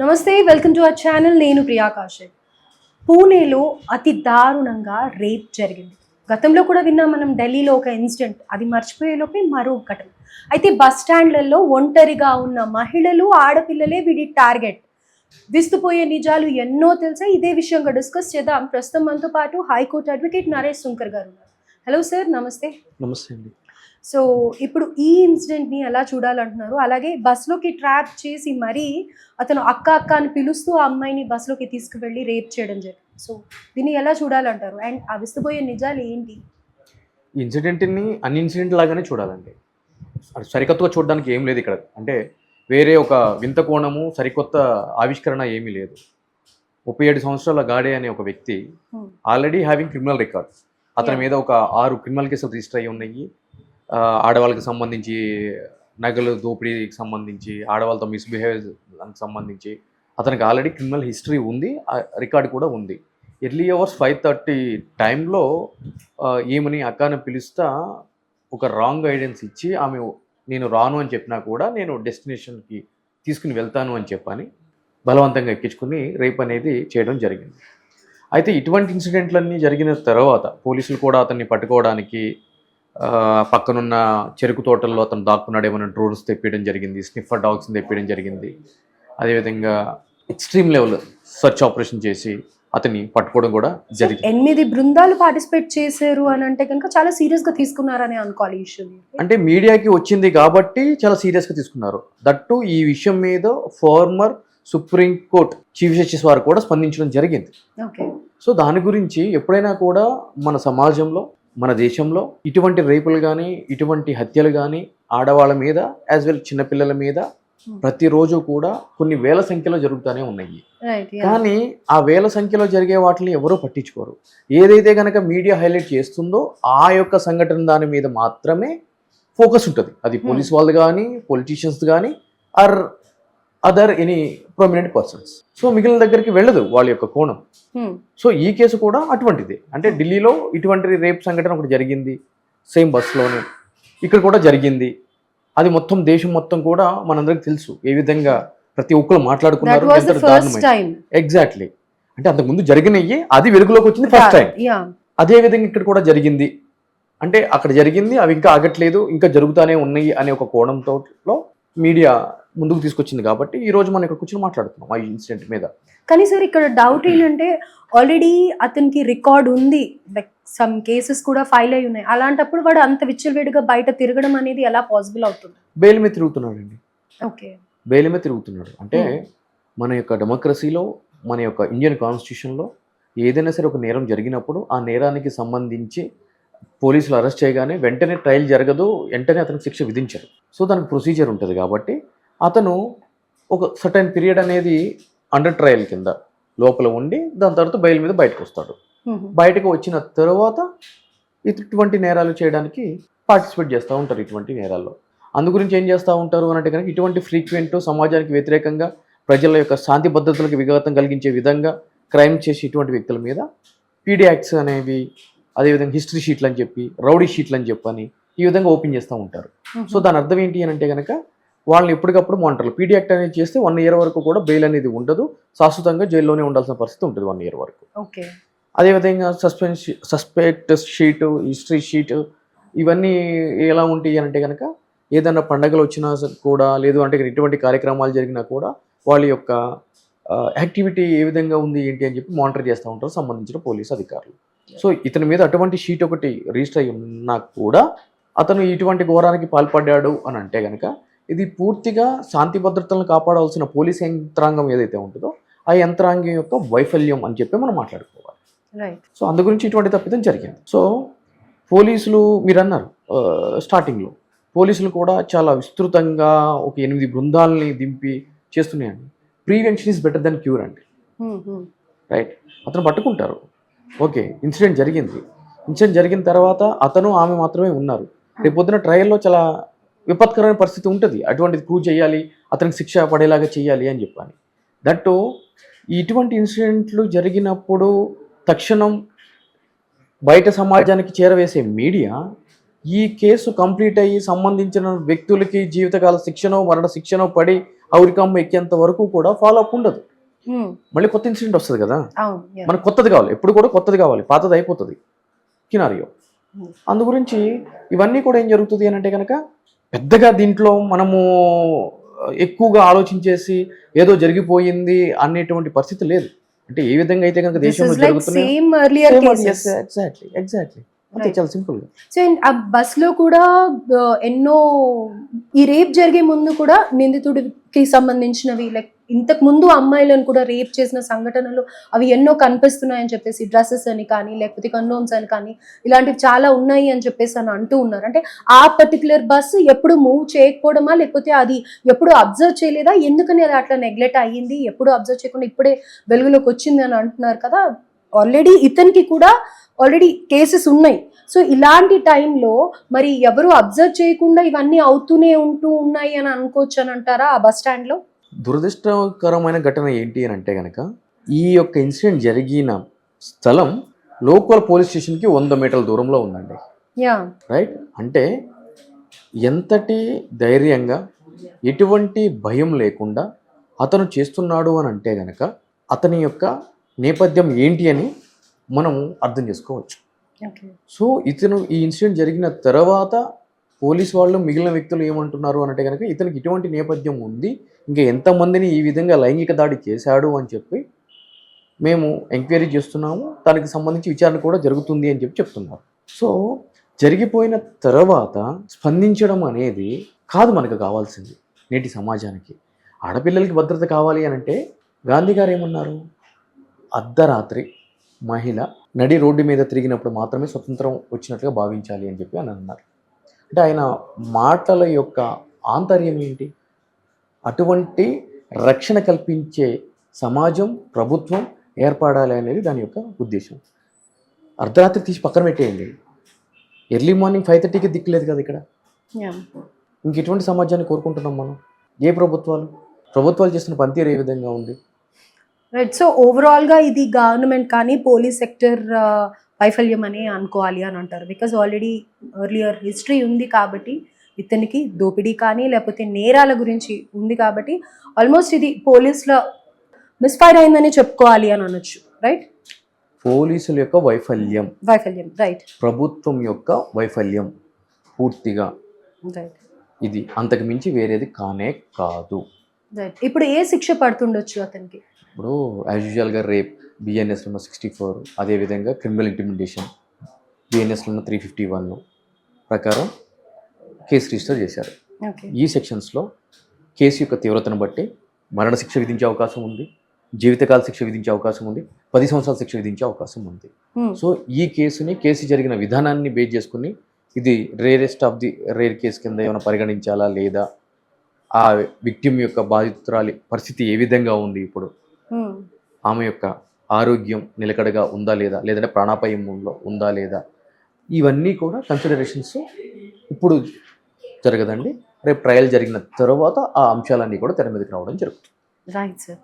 నమస్తే welcome to our channel. నేను ప్రియా కాశ్యప్ పూణేలో అతి దారుణంగా రేప్ జరిగింది. గతంలో కూడా విన్నాం మనం ఢిల్లీలో ఒక ఇన్సిడెంట్. అది మర్చిపోయేలోపే మరో ఘటన. అయితే బస్ స్టాండ్లలో ఒంటరిగా ఉన్న మహిళలు ఆడపిల్లలే వీడి టార్గెట్. విస్తుపోయే నిజాలు ఎన్నో తెలుసా? ఇదే విషయంగా డిస్కస్ చేద్దాం. ప్రస్తుతం మనతో పాటు హైకోర్టు అడ్వకేట్ నరేష్ శంకర్ గారు ఉన్నారు. హలో సార్ నమస్తే. నమస్తే అండి. సో ఇప్పుడు ఈ ఇన్సిడెంట్ని ఎలా చూడాలంటున్నారు? అలాగే బస్సులోకి ట్రాప్ చేసి మరీ అతను అక్క అక్క అని పిలుస్తూ ఆ అమ్మాయిని బస్సులోకి తీసుకువెళ్ళి రేప్ చేయడం జరిగింది సో దీన్ని ఎలా చూడాలంటారు? అండ్ ఆ విస్తుపోయే నిజాలు ఏంటి? ఇన్సిడెంట్ని అన్ని ఇన్సిడెంట్ లాగానే చూడాలండి. అది సరికొత్తగా చూడడానికి ఏం లేదు ఇక్కడ. అంటే వేరే ఒక వింత కోణము సరికొత్త ఆవిష్కరణ ఏమీ లేదు. ముప్పై ఏడు సంవత్సరాల గాడే అనే ఒక వ్యక్తి. ఆల్రెడీ హ్యావింగ్ క్రిమినల్ రికార్డ్ అతని. మీద ఒక ఆరు క్రిమినల్ కేసులు రిజిస్టర్ అయ్యి ఉన్నాయి. ఆడవాళ్ళకి సంబంధించి నగలు దోపిడీకి సంబంధించి ఆడవాళ్ళతో మిస్బిహేవ్ సంబంధించి అతనికి ఆల్రెడీ క్రిమినల్ హిస్టరీ ఉంది రికార్డ్ కూడా ఉంది. ఎర్లీ అవర్స్ ఫైవ్ థర్టీ టైంలో ఏమని అక్కని పిలుస్తా ఒక రాంగ్ గైడెన్స్ ఇచ్చి ఆమె నేను రాను అని చెప్పినా కూడా నేను డెస్టినేషన్కి తీసుకుని వెళ్తాను అని చెప్పని బలవంతంగా ఎక్కించుకుని రేప్ అనేది చేయడం జరిగింది. అయితే ఇటువంటి ఇన్సిడెంట్లన్నీ జరిగిన తర్వాత పోలీసులు కూడా అతన్ని పట్టుకోవడానికి పక్కనున్న చెరుకు తోటల్లో అతను దాక్కున్నాడేమో డ్రోన్స్ తెప్పించడం జరిగింది స్నిఫర్ డాగ్స్ని తెప్పించడం జరిగింది. అదేవిధంగా ఎక్స్ట్రీమ్ లెవెల్ సర్చ్ ఆపరేషన్ చేసి అతన్ని పట్టుకోవడం కూడా జరిగింది. ఎనిమిది బృందాలు పార్టిసిపేట్ చేశారు అని అంటే కనుక చాలా సీరియస్గా తీసుకున్నారని అనుకోవాలి ఇష్యూని అంటే మీడియాకి వచ్చింది కాబట్టి చాలా సీరియస్గా తీసుకున్నారు. దట్టు ఈ విషయం మీద former supreme court chief justice వారు కూడా స్పందించడం జరిగింది. సో దాని గురించి ఎప్పుడైనా కూడా మన సమాజంలో మన దేశంలో ఇటువంటి రేపులు కానీ ఇటువంటి హత్యలు కానీ ఆడవాళ్ళ మీద యాజ్ వెల్ చిన్నపిల్లల మీద ప్రతిరోజు కూడా కొన్ని వేల సంఖ్యలో జరుగుతూనే ఉన్నాయి. కానీ ఆ వేల సంఖ్యలో జరిగే వాటిని ఎవరూ పట్టించుకోరు. ఏదైతే కనుక మీడియా హైలైట్ చేస్తుందో ఆ యొక్క సంఘటన దాని మీద మాత్రమే ఫోకస్ ఉంటుంది. అది Hmm. పోలీస్ వాళ్ళు కానీ పొలిటీషియన్స్ కానీ or other any prominent persons so మిగిలిన దగ్గరికి వెళ్ళదు వాళ్ళ యొక్క కోణం. సో ఈ కేసు కూడా అటువంటిది. అంటే ఢిల్లీలో ఇటువంటి రేప్ సంఘటన ఒకటి జరిగింది. సేమ్ బస్సులోనే ఇక్కడ కూడా జరిగింది. అది మొత్తం దేశం మొత్తం కూడా మనందరికి తెలుసు. ఏ విధంగా ప్రతి ఒక్కరు మాట్లాడుకున్నారు ఎగ్జాక్ట్లీ అంటే అంతకు ముందు జరిగినవి అది వెలుగులోకి వచ్చింది ఫస్ట్ టైం అదే విధంగా ఇక్కడ కూడా జరిగింది. అంటే అక్కడ జరిగింది అవి ఇంకా ఆగట్లేదు ఇంకా జరుగుతానే ఉన్నాయి అనే ఒక కోణంతో మీడియా ముందుకు తీసుకొచ్చింది కాబట్టి ఈ రోజు మనం ఇక్కడ కూర్చొని మాట్లాడుతున్నాం ఆ ఇన్సిడెంట్ మీద. కానీ సార్ ఇక్కడ డౌట్ ఏంటంటే ఆల్రెడీ అతనికి రికార్డ్ ఉంది. లైక్ సమ్ కేసెస్ కూడా ఫైల్ అయి ఉన్నాయి. అలాంటప్పుడు వాడు అంత విచ్చలవిడిగా బయట తిరగడం అనేది ఎలా పాసిబుల్ అవుతుంది? బెయిల్ మీద తిరుగుతున్నాడండి. ఓకే. బెయిల్ మీద తిరుగుతున్నాడు. అంటే Hmm. మన యొక్క డెమోక్రసీలో మన యొక్క ఇండియన్ కాన్స్టిట్యూషన్లో ఏదైనా సరే ఒక నేరం జరిగినప్పుడు ఆ నేరానికి సంబంధించి పోలీసులు అరెస్ట్ చేయగానే వెంటనే ట్రయల్ జరగదు వెంటనే అతనికి శిక్ష విధించరు. సో దానికి ప్రొసీజర్ ఉంటుంది కాబట్టి అతను ఒక సర్టైన్ పీరియడ్ అనేది అండర్ ట్రయల్ కింద లోపల ఉండి దాని తర్వాత బెయిల్ మీద బయటకు వస్తాడు. బయటకు వచ్చిన తర్వాత ఇటువంటి నేరాలు చేయడానికి పార్టిసిపేట్ చేస్తూ ఉంటారు ఇటువంటి నేరాల్లో. అందు గురించి ఏం చేస్తూ ఉంటారు అని అంటే కనుక ఇటువంటి ఫ్రీక్వెంట్ సమాజానికి వ్యతిరేకంగా ప్రజల యొక్క శాంతి భద్రతలకు విఘాతం కలిగించే విధంగా క్రైమ్ చేసి ఇటువంటి వ్యక్తుల మీద పీడీ యాక్ట్స్ అనేవి అదేవిధంగా హిస్టరీ షీట్లు అని చెప్పి రౌడీ షీట్లు అని చెప్పని ఈ విధంగా ఓపెన్ చేస్తూ ఉంటారు. సో దాని అర్థం ఏంటి అని అంటే కనుక వాళ్ళని ఎప్పటికప్పుడు మానిటర్లు పీడీ యాక్ట్ అనేది చేస్తే వన్ ఇయర్ వరకు కూడా బెయిల్ అనేది ఉండదు. శాశ్వతంగా జైల్లోనే ఉండాల్సిన పరిస్థితి ఉంటుంది వన్ ఇయర్ వరకు. ఓకే. అదేవిధంగా suspense suspect sheet history sheet ఇవన్నీ ఎలా ఉంటాయి అని అంటే కనుక ఏదైనా పండగలు వచ్చినా కూడా లేదు అంటే ఇటువంటి కార్యక్రమాలు జరిగినా కూడా వాళ్ళ యొక్క యాక్టివిటీ ఏ విధంగా ఉంది ఏంటి అని చెప్పి మానిటర్ చేస్తూ ఉంటారు సంబంధించిన పోలీస్ అధికారులు. సో ఇతని మీద అటువంటి షీట్ ఒకటి రిజిస్టర్ అయి ఉన్నా కూడా అతను ఇటువంటి ఘోరానికి పాల్పడ్డాడు అని అంటే కనుక ఇది పూర్తిగా శాంతి భద్రతలను కాపాడవలసిన పోలీస్ యంత్రాంగం ఏదైతే ఉంటుందో ఆ యంత్రాంగం యొక్క వైఫల్యం అని చెప్పి మనం మాట్లాడుకోవాలి. సో అందు గురించి ఇటువంటి తప్పిదం జరిగింది. సో పోలీసులు మీరు అన్నారు స్టార్టింగ్లో పోలీసులు కూడా చాలా విస్తృతంగా ఒక ఎనిమిది బృందాలని దింపి చేస్తున్నాయండి. Prevention is better than cure అండి. రైట్ అతను పట్టుకుంటారు. ఓకే ఇన్సిడెంట్ జరిగింది. ఇన్సిడెంట్ జరిగిన తర్వాత అతను ఆమె మాత్రమే ఉన్నారు. రేపు పొద్దున ట్రయల్లో చాలా విపత్కరమైన పరిస్థితి ఉంటుంది. అటువంటిది ప్రూవ్ చేయాలి అతనికి శిక్ష పడేలాగా చేయాలి అని చెప్పని దట్టు ఇటువంటి ఇన్సిడెంట్లు జరిగినప్పుడు తక్షణం బయట సమాజానికి చేరవేసే మీడియా ఈ కేసు కంప్లీట్ అయ్యి సంబంధించిన వ్యక్తులకి జీవితకాల శిక్షనో మరణ శిక్షనో పడి ఆ ఉరికమ్మ ఎక్కేంత వరకు కూడా ఫాలో అప్ ఉండదు. Hmm. మళ్ళీ కొత్త ఇన్సిడెంట్ వస్తుంది కదా. మనకు కొత్తది కావాలి. ఎప్పుడు కూడా కొత్తది కావాలి. పాతది అయిపోతుంది. కినారియో Hmm. అందు గురించి ఇవన్నీ కూడా ఏం జరుగుతుంది అని అంటే కనుక పెద్దగా దీంట్లో మనము ఎక్కువగా ఆలోచించేసి ఏదో జరిగిపోయింది అనేటువంటి పరిస్థితి లేదు అంటే ఏ విధంగా అయితే కనుక దేశంలో. ఎగ్జాక్ట్లీ ఎగ్జాక్ట్లీ అంతే. చాలా సింపుల్ సో ఆ బస్లో కూడా ఎన్నో ఈ రేప్ జరిగే ముందు కూడా నిందితుడికి సంబంధించినవి లైక్ ఇంతకు ముందు అమ్మాయిలను కూడా రేప్ చేసిన సంఘటనలు అవి ఎన్నో కనిపిస్తున్నాయని చెప్పేసి డ్రెస్సెస్ అని కానీ లేకపోతే కండోమ్స్ అని కానీ ఇలాంటివి చాలా ఉన్నాయి అని చెప్పేసి అని అంటూ ఉన్నారు. అంటే ఆ పర్టికులర్ బస్సు ఎప్పుడు మూవ్ చేయకపోవడమా లేకపోతే అది ఎప్పుడు అబ్జర్వ్ చేయలేదా? ఎందుకని అది అట్లా నెగ్లెక్ట్ అయ్యింది? ఎప్పుడు అబ్జర్వ్ చేయకుండా ఇప్పుడే వెలుగులోకి వచ్చింది అని అంటున్నారు కదా? ఆల్రెడీ ఇతనికి కూడా ఆల్రెడీ కేసెస్ ఉన్నాయి. సో ఇలాంటి టైంలో మరి ఎవరు అబ్జర్వ్ చేయకుండా ఇవన్నీ అవుతూనే ఉంటూ ఉన్నాయి అని అనుకోవచ్చు అని అంటారా ఆ బస్ స్టాండ్లో? దురదృష్టకరమైన ఘటన ఏంటి అని అంటే కనుక ఈ యొక్క ఇన్సిడెంట్ జరిగిన స్థలం లోకల్ పోలీస్ స్టేషన్కి వంద మీటర్ల దూరంలో ఉందండి. రైట్? అంటే ఎంతటి ధైర్యంగా ఎటువంటి భయం లేకుండా అతను చేస్తున్నాడు అని అంటే గనక అతని యొక్క నేపథ్యం ఏంటి అని మనం అర్థం చేసుకోవచ్చు. సో ఇతను ఈ ఇన్సిడెంట్ జరిగిన తర్వాత పోలీస్ వాళ్ళు మిగిలిన వ్యక్తులు ఏమంటున్నారు అంటే కనుక ఇతనికి ఇటువంటి నేపథ్యం ఉంది ఇంకా ఎంతమందిని ఈ విధంగా లైంగిక దాడి చేశాడు అని చెప్పి మేము ఎంక్వైరీ చేస్తున్నాము. దానికి సంబంధించి విచారణ కూడా జరుగుతుంది అని చెప్పి చెప్తున్నారు. సో జరిగిపోయిన తర్వాత స్పందించడం అనేది కాదు మనకు కావాల్సింది నేటి సమాజానికి. ఆడపిల్లలకి భద్రత కావాలి అని అంటే గాంధీ గారు ఏమన్నారు? అర్ధరాత్రి మహిళ నడి రోడ్డు మీద తిరిగినప్పుడు మాత్రమే స్వతంత్రం వచ్చినట్లుగా భావించాలి అని చెప్పి అని అన్నారు. అంటే ఆయన మాటల యొక్క ఆంతర్యం ఏంటి? అటువంటి రక్షణ కల్పించే సమాజం ప్రభుత్వం ఏర్పడాలి అనేది దాని యొక్క ఉద్దేశం. అర్ధరాత్రి తీసి పక్కన పెట్టేయండి. ఎర్లీ మార్నింగ్ ఫైవ్ థర్టీకి దిక్కులేదు కదా ఇక్కడ? ఇంక ఎటువంటి సమాజాన్ని కోరుకుంటున్నాం మనం? ఏ ప్రభుత్వాలు? ప్రభుత్వాలు చేస్తున్న పనితీరు ఏ విధంగా ఉంది? రైట్ సో ఓవరాల్గా ఇది గవర్నమెంట్ కానీ పోలీస్ సెక్టర్ వైఫల్యం అని అనుకోవాలి అని అంటారు. బికాజ్ ఆల్రెడీ ఎర్లియర్ హిస్టరీ ఉంది కాబట్టి ఇతనికి దోపిడీ కానీ లేకపోతే నేరాల గురించి ఉంది కాబట్టి ఆల్మోస్ట్ ఇది పోలీసుల మిస్ఫైర్ అయిందని చెప్పుకోవాలి అని అనొచ్చు రైట్ పోలీసుల యొక్క వైఫల్యం. వైఫల్యం రైట్ ప్రభుత్వం యొక్క వైఫల్యం పూర్తిగా. రైట్ ఇది అంతకు మించి వేరేది కానే కాదు. ఇప్పుడు ఏ శిక్ష పడుతుండొచ్చు అతనికి? ఇప్పుడు యాజ్ యూజువల్గా రేప్ బిఎన్ఎస్లో సిక్స్టీ ఫోర్ అదేవిధంగా క్రిమినల్ ఇంటిమిడేషన్ బిఎన్ఎస్లో త్రీ ఫిఫ్టీ వన్ ప్రకారం కేసు రిజిస్టర్ చేశారు. ఈ సెక్షన్స్లో కేసు యొక్క తీవ్రతను బట్టి మరణశిక్ష విధించే అవకాశం ఉంది జీవితకాల శిక్ష విధించే అవకాశం ఉంది పది సంవత్సరాల శిక్ష విధించే అవకాశం ఉంది. సో ఈ కేసుని కేసు జరిగిన విధానాన్ని బేస్ చేసుకుని ఇది rarest of the rare case కింద ఏమైనా పరిగణించాలా లేదా ఆ విక్టిమ్ యొక్క బాధితురాలి పరిస్థితి ఏ విధంగా ఉంది ఇప్పుడు? ఆమె యొక్క ఆరోగ్యం నిలకడగా ఉందా లేదా? లేదంటే ప్రాణాపాయం ఉందో ఉందా లేదా? ఇవన్నీ కూడా కన్సిడరేషన్స్ ఇప్పుడు జరగదండి. రేపు ట్రయల్ జరిగిన తర్వాత ఆ అంశాలన్నీ కూడా తెర మీదకి రావడం జరుగుతుంది. Right sir